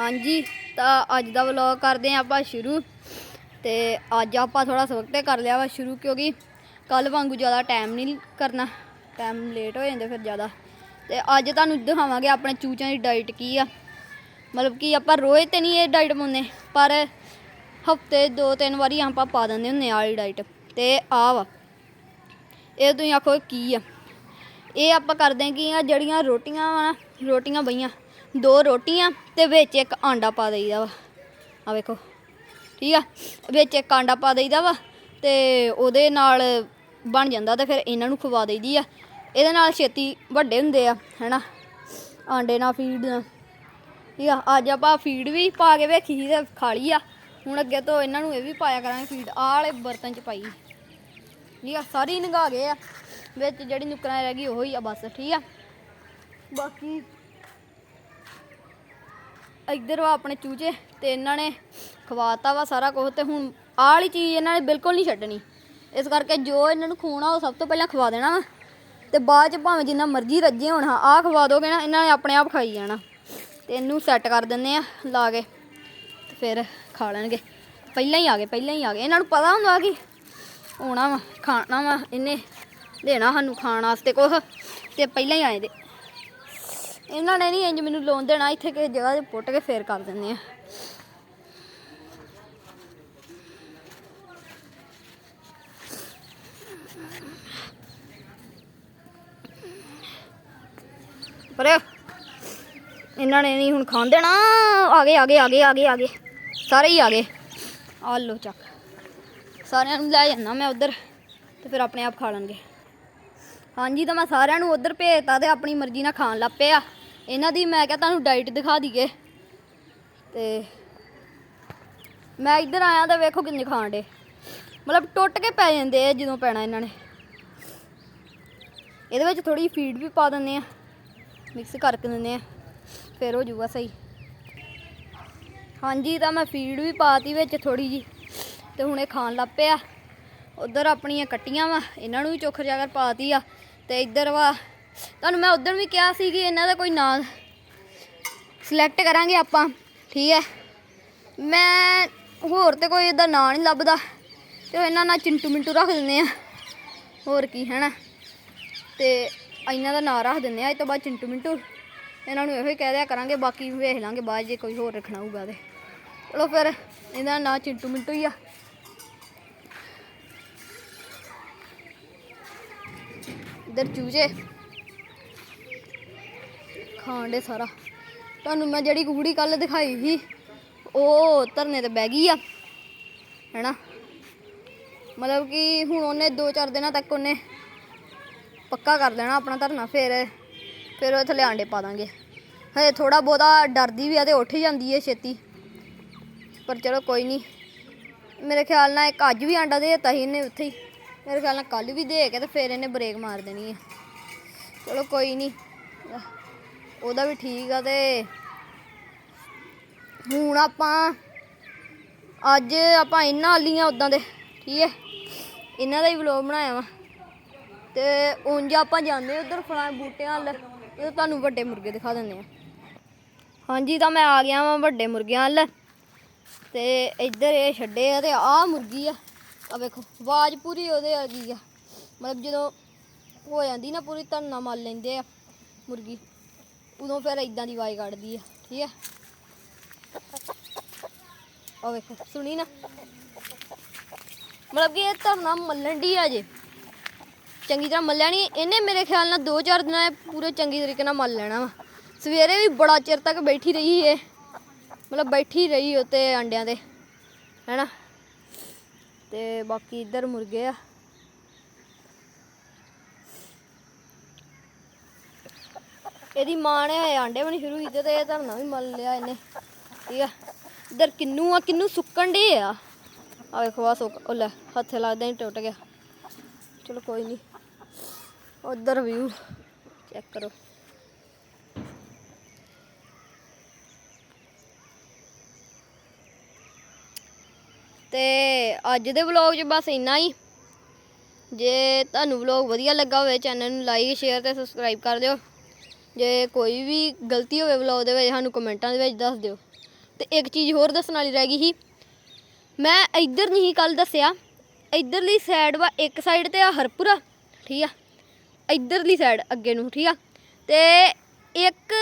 ਹਾਂਜੀ, ਤਾਂ ਅੱਜ ਦਾ ਵਲੌਗ ਕਰਦੇ ਹਾਂ ਆਪਾਂ ਸ਼ੁਰੂ। ਤੇ ਅੱਜ ਆਪਾਂ ਥੋੜਾ ਸਵਖਤੇ ਕਰ ਲਿਆ ਵਾ ਸ਼ੁਰੂ, ਕਿਉਂਕਿ ਕੱਲ ਵਾਂਗੂ ਜ਼ਿਆਦਾ ਟਾਈਮ ਨਹੀਂ ਕਰਨਾ। ਟਾਈਮ ਲੇਟ ਹੋ ਜਾਂਦੇ ਫਿਰ ਜ਼ਿਆਦਾ। ਤੇ ਅੱਜ ਤੁਹਾਨੂੰ ਦਿਖਾਵਾਂਗੇ ਆਪਣੇ ਚੂਚਿਆਂ ਦੀ ਡਾਈਟ ਕੀ ਆ। ਮਤਲਬ ਕਿ ਆਪਾਂ ਰੋਜ਼ ਤੇ ਨਹੀਂ ਇਹ ਡਾਈਟ ਪਾਉਂਦੇ, ਪਰ ਹਫ਼ਤੇ ਦੋ ਤਿੰਨ ਵਾਰੀ ਆਪਾਂ ਪਾ ਦਿੰਦੇ ਹੁੰਦੇ ਆ ਵਾਲੀ ਡਾਈਟ ਤੇ ਆ ਵਾ, ਇਹ ਤੁਸੀਂ ਆਖੋ ਕੀ ਆ। ਇਹ ਆਪਾਂ ਕਰਦੇ ਹਾਂ ਕਿ ਆ ਜਿਹੜੀਆਂ ਰੋਟੀਆਂ ਵਾ ਰੋਟੀਆਂ ਬਈਆਂ ਦੋ ਰੋਟੀਆਂ ਤੇ ਵਿੱਚ ਇੱਕ ਆਂਡਾ ਪਾ ਦੇਈਦਾ ਵਾ। ਆ ਵੇਖੋ, ਠੀਕ ਆ? ਵਿੱਚ ਇੱਕ ਆਂਡਾ ਪਾ ਦੇਈਦਾ ਵਾ ਤੇ ਉਹਦੇ ਨਾਲ ਬਣ ਜਾਂਦਾ ਤੇ ਫਿਰ ਇਹਨਾਂ ਨੂੰ ਖਵਾ ਦੇਈਦੀ ਆ। ਇਹਦੇ ਨਾਲ ਛੇਤੀ ਵੱਡੇ ਹੁੰਦੇ ਆ, ਹੈਨਾ? ਆਂਡੇ ਨਾਲ ਫੀਡ ਨਾਲ। ਠੀਕ ਆ? ਅੱਜ ਆਪਾਂ ਫੀਡ ਵੀ ਪਾ ਕੇ ਵੇਖੀ ਸੀ ਤੇ ਖਾ ਲਈ ਆ। ਹੁਣ ਅੱਗੇ ਤੋਂ ਇਹਨਾਂ ਨੂੰ ਇਹ ਵੀ ਪਾਇਆ ਕਰਾਂਗੇ ਫੀਡ ਆਹ ਵਾਲੇ ਬਰਤਨ ਚ ਪਾਈ। ਠੀਕ ਆ? ਸਾਰੀ ਨਗਾ ਗਏ ਆ। ਵਿੱਚ ਜਿਹੜੀ ਨੁਕਰਾਂ ਰਹਿ ਗਈ ਉਹ ਹੀ ਆ ਬਸ, ਠੀਕ ਆ? ਬਾਕੀ ਇੱਧਰ ਵਾ ਆਪਣੇ ਚੂਚੇ ਤੇ ਇਹਨਾਂ ਨੇ ਖਵਾਤਾ ਵਾ ਸਾਰਾ ਕੁਝ ਤੇ ਹੁਣ ਆਹ ਵਾਲੀ ਚੀਜ਼ ਇਹਨਾਂ ਨੇ ਬਿਲਕੁਲ ਨਹੀਂ ਛੱਡਣੀ। ਇਸ ਕਰਕੇ ਜੋ ਇਹਨਾਂ ਨੂੰ ਖਵਾਉਣਾ ਉਹ ਸਭ ਤੋਂ ਪਹਿਲਾਂ ਖਵਾ ਦੇਣਾ ਵਾ ਤੇ ਬਾਅਦ ਚ ਭਾਵੇਂ ਜਿੰਨਾ ਮਰਜ਼ੀ ਰੱਜੇ ਹੋਣ, ਹਾਂ, ਆਹ ਖਵਾ ਦੋਗੇ ਨਾ ਇਹਨਾਂ ਨੇ ਆਪਣੇ ਆਪ ਖਾਈ ਜਾਣਾ। ਤੇ ਇਹਨੂੰ ਸੈੱਟ ਕਰ ਦਿੰਦੇ ਆ, ਲਾ ਕੇ ਤੇ ਫਿਰ ਖਾ ਲੈਣਗੇ। ਪਹਿਲਾਂ ਹੀ ਆ ਗਏ, ਪਹਿਲਾਂ ਹੀ ਆ ਗਏ। ਇਹਨਾਂ ਨੂੰ ਪਤਾ ਹੁੰਦਾ ਕਿ ਆਉਣਾ ਵਾ, ਖਾਣਾ ਵਾ, ਇਹਨੇ ਦੇਣਾ ਸਾਨੂੰ ਖਾਣ ਵਾਸਤੇ ਕੁਛ। ਤੇ ਪਹਿਲਾਂ ਹੀ ਆਏ ਦੇ। ਇਹਨਾਂ ਨੇ ਨਹੀਂ ਇੰਜ ਮੈਨੂੰ ਲੋਨ ਦੇਣਾ, ਇੱਥੇ ਕਿਸੇ ਜਗ੍ਹਾ ਤੇ ਪੁੱਟ ਕੇ ਫੇਰ ਕਰ ਦਿੰਦੇ ਆ। ਪਰ ਇਹਨਾਂ ਨੇ ਨਹੀਂ ਹੁਣ ਖਾਣ ਦੇਣਾ। ਆ ਗਏ ਆ ਗਏ ਆ ਗਏ ਆ ਗਏ ਆ ਗਏ। ਸਾਰੇ ਹੀ ਆ ਗਏ। ਆ ਲੋ ਚੱਕ। ਸਾਰਿਆਂ ਨੂੰ ਲੈ ਜਾਂਦਾ ਮੈਂ ਉਧਰ ਤੇ ਫਿਰ ਆਪਣੇ ਆਪ ਖਾ ਲੈਣਗੇ। ਹਾਂਜੀ ਤਾਂ ਮੈਂ ਸਾਰਿਆਂ ਨੂੰ ਉਧਰ ਭੇਜਤਾ ਤੇ ਆਪਣੀ ਮਰਜ਼ੀ ਨਾਲ ਖਾਣ ਲੱਗ ਪਿਆ ਇਹਨਾਂ ਦੀ ਮੈਂ ਕਿਹਾ ਤੁਹਾਨੂੰ ਡਾਈਟ ਦਿਖਾ ਦਈਏ। ਤੇ ਮੈਂ ਇੱਧਰ ਆਇਆ ਤਾਂ ਵੇਖੋ ਕਿੰਨੇ ਖਾਣ ਡੇ ਮਤਲਬ ਟੁੱਟ ਕੇ ਪੈ ਜਾਂਦੇ ਆ ਜਦੋਂ ਪੈਣਾ ਇਹਨਾਂ ਨੇ। ਇਹਦੇ ਵਿੱਚ ਥੋੜੀ ਫੀਡ ਵੀ ਪਾ ਦਿੰਦੇ ਆ ਮਿਕਸ ਕਰਕੇ ਦਿੰਦੇ ਆ, ਫਿਰ ਹੋ ਜਾਊਗਾ ਸਹੀ। ਹਾਂਜੀ, ਤਾਂ ਮੈਂ ਫੀਡ ਵੀ ਪਾਤੀ ਵਿੱਚ ਥੋੜੀ ਜੀ ਤੇ ਹੁਣ ਇਹ ਖਾਣ ਲੱਗ ਪਿਆ। ਉਧਰ ਆਪਣੀਆਂ ਕੱਟੀਆਂ ਵਾ, ਇਹਨਾਂ ਨੂੰ ਵੀ ਚੋਖਰ ਜਾਗਰ ਪਾਤੀ ਆ, ਤੇ ਇੱਧਰ ਵਾ ਤੁਹਾਨੂੰ ਮੈਂ ਉਧਰ ਵੀ ਕਿਹਾ ਸੀ ਕਿ ਇਹਨਾਂ ਦਾ ਕੋਈ ਨਾਂ ਸਿਲੈਕਟ ਕਰਾਂਗੇ ਆਪਾਂ, ਠੀਕ ਹੈ? ਮੈਂ ਹੋਰ ਤੇ ਕੋਈ ਇਹਦਾ ਨਾਂ ਨਹੀਂ ਲੱਭਦਾ, ਤੇ ਇਹਨਾਂ ਨਾਲ ਚਿੰਟੂ ਮਿੰਟੂ ਰੱਖ ਦਿੰਦੇ ਆ। ਹੋਰ ਕੀ, ਹੈਨਾ? ਤੇ ਇਹਨਾਂ ਦਾ ਨਾਂ ਰੱਖ ਦਿੰਦੇ ਆ, ਇਹ ਤੋਂ ਬਾਅਦ ਚਿੰਟੂ ਮਿੰਟੂ। ਇਹਨਾਂ ਨੂੰ ਇਹੋ ਹੀ ਕਹਿ ਦਿਆ ਕਰਾਂਗੇ, ਬਾਕੀ ਵੇਖ ਲਾਂਗੇ ਬਾਅਦ ਜੇ ਕੋਈ ਹੋਰ ਰੱਖਣਾ ਹੋਊਗਾ ਤੇ। ਚਲੋ ਫਿਰ, ਇਹਦਾ ਨਾਂ ਚਿੰਟੂ ਮਿੰਟੂ ਹੀ ਆ। ਇਧਰ ਚੂਜੇ। ਖਾਣ ਦੇ ਸਾਰਾ। ਤੁਹਾਨੂੰ ਮੈਂ ਜਿਹੜੀ ਕੁੜੀ ਕੱਲ ਦਿਖਾਈ ਸੀ, ਉਹ ਧਰਨੇ ਤੇ ਬਹਿ ਗਈ ਆ, ਹੈਨਾ? ਮਤਲਬ ਕਿ ਹੁਣ ਉਹਨੇ 2-4 ਦਿਨਾਂ ਤੱਕ ਉਹਨੇ ਪੱਕਾ ਕਰ ਦੇਣਾ ਆਪਣਾ ਧਰਨਾ, ਫਿਰ ਫਿਰ ਉਹ ਥੱਲੇ ਆਂਡੇ ਪਾ ਦਾਂਗੇ। ਹਜੇ ਥੋੜਾ ਬਹੁਤਾ ਡਰਦੀ ਵੀ ਆ ਤੇ ਉੱਠ ਹੀ ਜਾਂਦੀ ਏ ਛੇਤੀ। ਪਰ ਚਲੋ ਕੋਈ ਨਹੀਂ ਮੇਰੇ ਖਿਆਲ ਨਾਲ ਇੱਕ ਅੱਜ ਵੀ ਆਂਡਾ ਦੇ ਦਿੱਤਾ ਸੀ ਇਹਨੇ ਉੱਥੇ ਹੀ। ਮੇਰੇ ਖਿਆਲ ਨਾਲ ਕੱਲ ਵੀ ਦੇ ਕੇ ਤੇ ਫਿਰ ਇਹਨੇ ਬ੍ਰੇਕ ਮਾਰ ਦੇਣੀ ਹੈ ਚਲੋ ਕੋਈ ਨਹੀਂ ਉਹਦਾ ਵੀ ਠੀਕ ਆ ਤੇ ਹੁਣ ਆਪਾਂ ਅੱਜ ਆਪਾਂ ਇਹਨਾਂ ਵਾਲੀਆਂ ਉਦਾਂ ਦੇ, ਠੀਕ ਹੈ? ਇਹਨਾਂ ਦਾ ਹੀ ਵਲੋਗ ਬਣਾਇਆ ਵਾ। ਤੇ ਉਂਝ ਆਪਾਂ ਜਾਂਦੇ ਉਧਰ ਫਲਾਂ ਬੂਟਿਆਂ ਵੱਲ ਤੇ ਤੁਹਾਨੂੰ ਵੱਡੇ ਮੁਰਗੇ ਦਿਖਾ ਦਿੰਦੇ ਆ ਹਾਂਜੀ, ਤਾਂ ਮੈਂ ਆ ਗਿਆ ਵਾਂ ਵੱਡੇ ਮੁਰਗਿਆਂ ਵੱਲ। ਤੇ ਇੱਧਰ ਇਹ ਛੱਡੇ ਆ ਤੇ ਆਹ ਮੁਰਗੀ ਆ। ਆ ਵੇਖੋ, ਆਵਾਜ਼ ਪੂਰੀ ਉਹਦੇ ਆ ਗਈ ਆ। ਮਤਲਬ ਜਦੋਂ ਹੋ ਜਾਂਦੀ ਨਾ ਪੂਰੀ ਧਰਨਾ ਮਲ ਲੈਂਦੇ ਆ ਮੁਰਗੀ। ਉਦੋਂ ਫਿਰ ਇਦਾਂ ਦੀ ਆਵਾਜ਼ ਕੱਢਦੀ ਆ, ਠੀਕ ਆ? ਆ ਵੇਖੋ, ਸੁਣੀ ਨਾ? ਮਤਲਬ ਕਿ ਇਹ ਧਰਨਾ ਮੱਲਣ ਦੀ ਆ ਜੇ ਚੰਗੀ ਤਰ੍ਹਾਂ ਮੱਲਿਆ ਨਹੀਂ ਇਹਨੇ ਮੇਰੇ ਖਿਆਲ ਨਾਲ 2-4 ਦਿਨਾਂ ਪੂਰੇ ਚੰਗੀ ਤਰੀਕੇ ਨਾਲ ਮੱਲ ਲੈਣਾ ਵਾ। ਸਵੇਰੇ ਵੀ ਬੜਾ ਚਿਰ ਤੱਕ ਬੈਠੀ ਰਹੀ ਏ ਮਤਲਬ ਬੈਠੀ ਰਹੀ ਉੱਤੇ ਅੰਡਿਆਂ ਤੇ, ਹੈਨਾ? ਤੇ ਬਾਕੀ ਇੱਧਰ ਮੁਰਗੇ ਆ। ਇਹਦੀ ਮਾਂ ਨੇ ਹਜੇ ਆਂਡੇ ਵੀ ਨਹੀਂ ਸ਼ੁਰੂ ਕੀਤੇ ਤੇ ਇਹ ਧਰਨਾ ਵੀ ਮੱਲ ਲਿਆ ਇਹਨੇ। ਠੀਕ ਆ। ਇੱਧਰ ਕਿੰਨੂ ਆ, ਕਿੰਨੂ ਸੁੱਕਣ ਡੇ ਆ? ਆ ਵੇਖੋ ਆ ਸੁੱਕ ਉਹ ਲੈ, ਹੱਥੇ ਲੱਗਦਾ ਹੀ ਟੁੱਟ ਗਿਆ। ਚਲੋ ਕੋਈ ਨਹੀਂ ਉਧਰ ਵਿਊ ਚੈੱਕ ਕਰੋ। ਤੇ ਅੱਜ ਦੇ ਵਲੌਗ 'ਚ ਬਸ ਇੰਨਾ ਹੀ। ਜੇ ਤੁਹਾਨੂੰ ਵਲੌਗ ਵਧੀਆ ਲੱਗਾ ਹੋਵੇ ਚੈਨਲ ਨੂੰ ਲਾਈਕ ਸ਼ੇਅਰ ਤੇ ਸਬਸਕ੍ਰਾਈਬ ਕਰ ਦਿਓ। ਜੇ ਕੋਈ ਵੀ ਗਲਤੀ ਹੋਵੇ ਵਲੌਗ ਦੇ ਵਿੱਚ, ਸਾਨੂੰ ਕਮੈਂਟਾਂ ਦੇ ਵਿੱਚ ਦੱਸ ਦਿਓ। ਤੇ ਇੱਕ ਚੀਜ਼ ਹੋਰ ਦੱਸਣ ਵਾਲੀ ਰਹਿ ਗਈ ਸੀ। ਮੈਂ ਇੱਧਰ ਨਹੀਂ ਕੱਲ ਦੱਸਿਆ। ਇੱਧਰਲੀ ਸਾਈਡ ਵਾ, ਇੱਕ ਸਾਈਡ ਤੇ ਆ ਹਰਪੁਰਾ ਠੀਕ ਆ? ਇੱਧਰਲੀ ਸਾਈਡ ਅੱਗੇ ਨੂੰ, ਠੀਕ ਆ? ਤੇ ਇੱਕ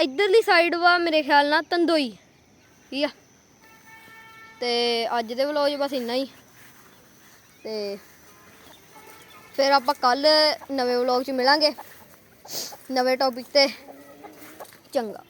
ਇੱਧਰਲੀ ਸਾਈਡ ਵਾ ਮੇਰੇ ਖਿਆਲ ਨਾਲ ਤੰਦੋਈ, ਠੀਕ ਆ? ਤੇ ਅੱਜ ਦੇ ਵਲੋਗ ਬਸ ਇੰਨਾ ਹੀ। ਤੇ ਫਿਰ ਆਪਾਂ ਕੱਲ ਨਵੇਂ ਵਲੋਗ 'ਚ ਮਿਲਾਂਗੇ। ਨਵੇਂ ਟੌਪਿਕ ਤੇ। ਚੰਗਾ।